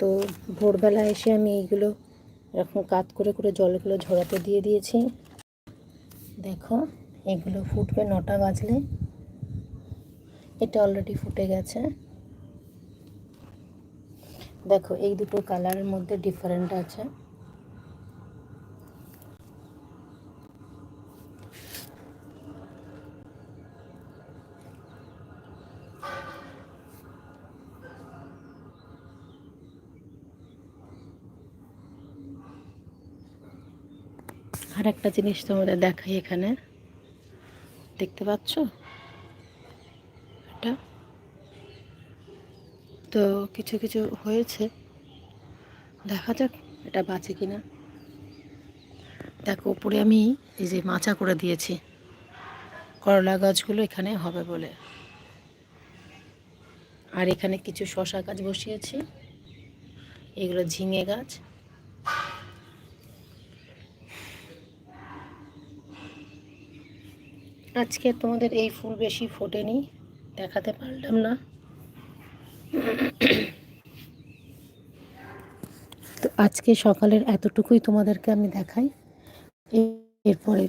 তো ভোরবেলা এসে আমি এইগুলো এরকম কাত করে করে জলগুলো ঝরাতে দিয়ে দিয়েছি। দেখো, এগুলো ফুটবে নটা বাজলে। এটা অলরেডি ফুটে গেছে। দেখো, এই দুটো কালারের মধ্যে ডিফারেন্ট আছে। আর একটা জিনিস তোমাদের দেখাই এখানে। দেখতে পাচ্ছ? এটা? তো কিছু কিছু হয়েছে। দেখা যাক এটা বাঁচে কিনা। দেখো, উপরে আমি এই যে মাচা করে দিয়েছি। করলা গাছগুলো এখানে হবে বলে। আর এখানে কিছু শশা গাছ বসিয়েছি। এগুলো ঝিঙে গাছ। আজকে তোমাদের এই ফুল বেশি ফোটেনি, দেখাতে পারলাম না। তো আজকে সকালের এতটুকুই তোমাদেরকে আমি দেখাই। এরপরে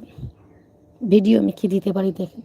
ভিডিও আমি কি দিতে পারি দেখ-